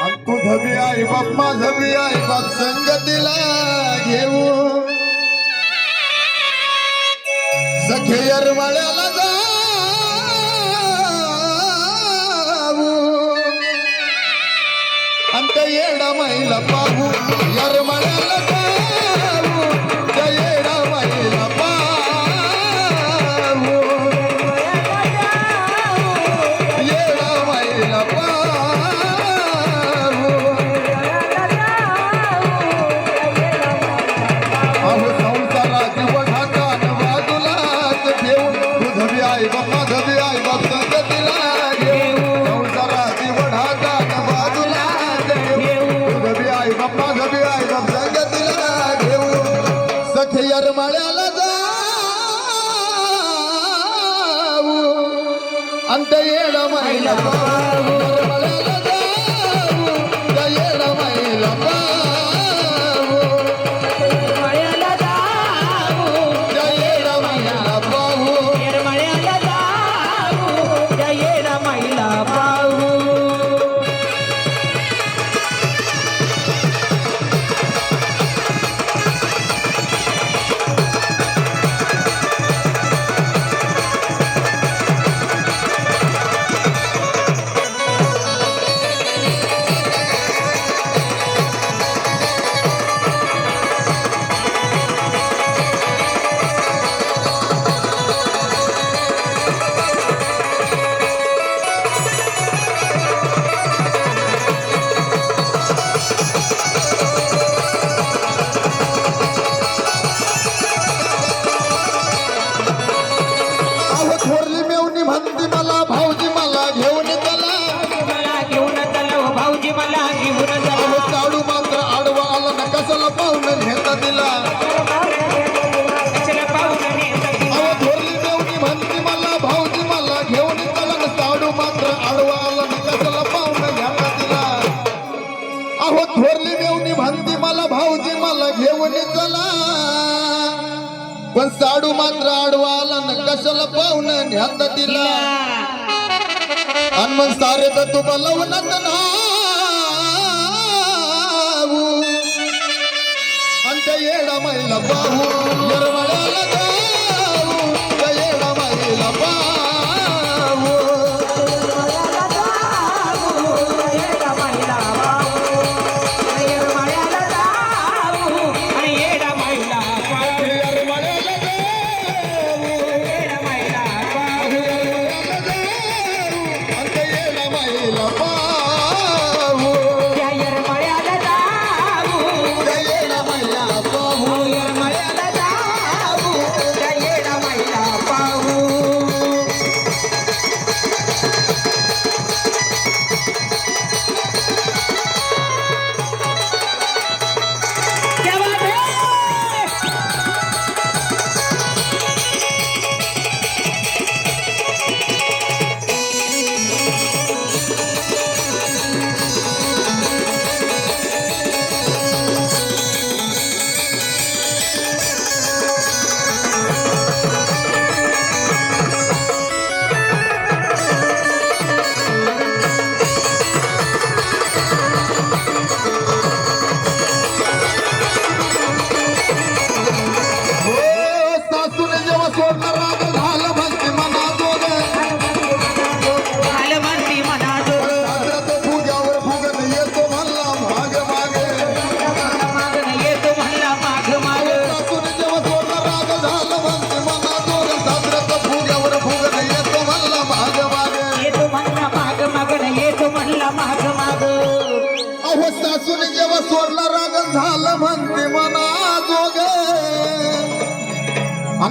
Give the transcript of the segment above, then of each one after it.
तू झवी आई बाप्पा मा झवी आई बाप दिला घेऊ सखेयर माळ्याला जाऊ अंत येडा महिला पाहू यर அந்த ஏழமையில ಎಂದತಿಲ್ಲ ಹನುಮನ್ ಸಾರ್ಯದದ್ದು ಬಲ್ಲವು ನನ್ನ ಅಂತ ಹೇಳ ಮೈಲ ಬಾವು ಎರವಳ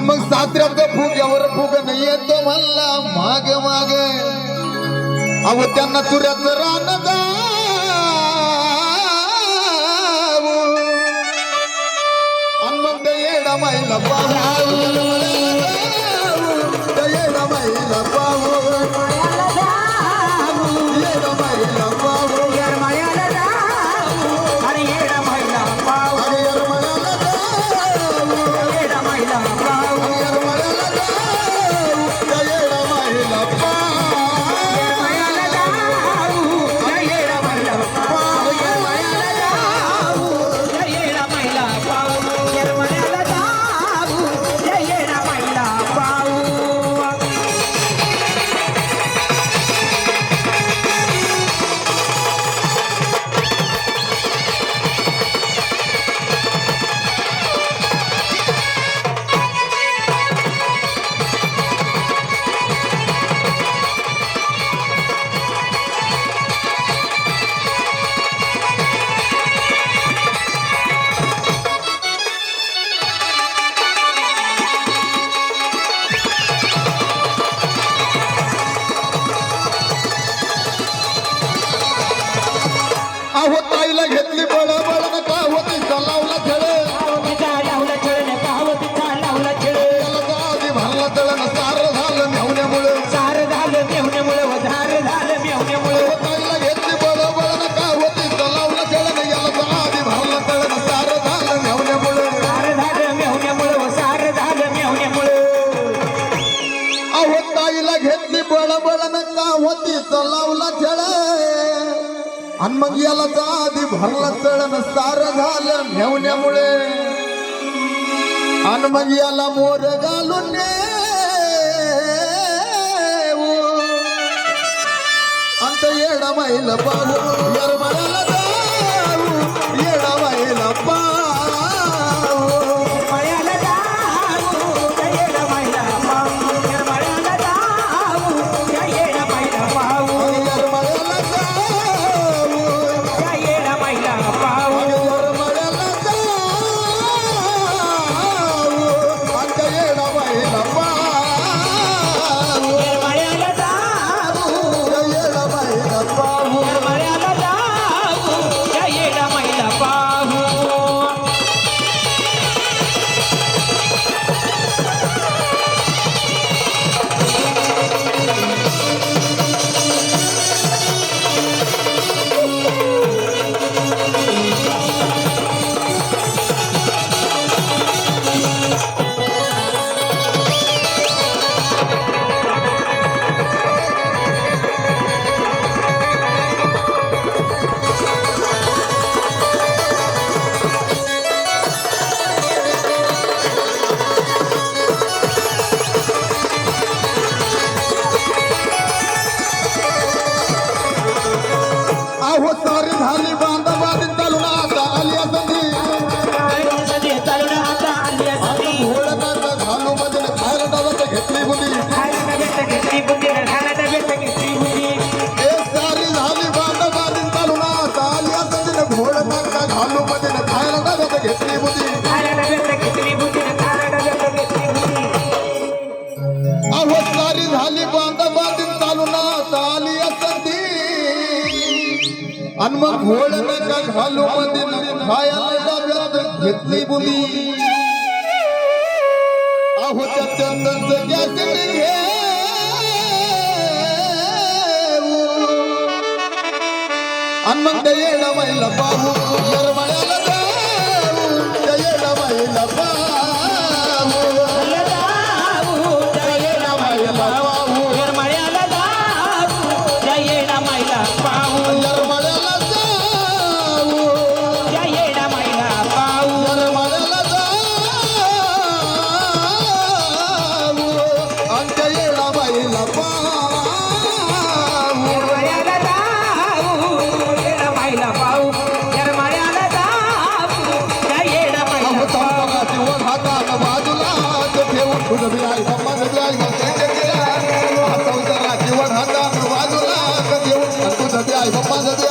मग मग फुग फुग्यावर फुग नाही येतो म्हणला मागे मागे. अहो त्यांना तुऱ्याच रान जा मग ते येडा माईला पाहू. आणि मग याला आधी भरला चढण सार झालं नेवण्यामुळे आणि मग याला मोर घालून येडा माईल बाबू यार मला হত্যা मग घोड नका घालू मधील खायाला डब्यात घेतली बुली आहो त्याच्या नंतर गॅस घे. मग ते येणं महिला पाहू. दरवाड्याला जाऊ. caralho, vamos fazer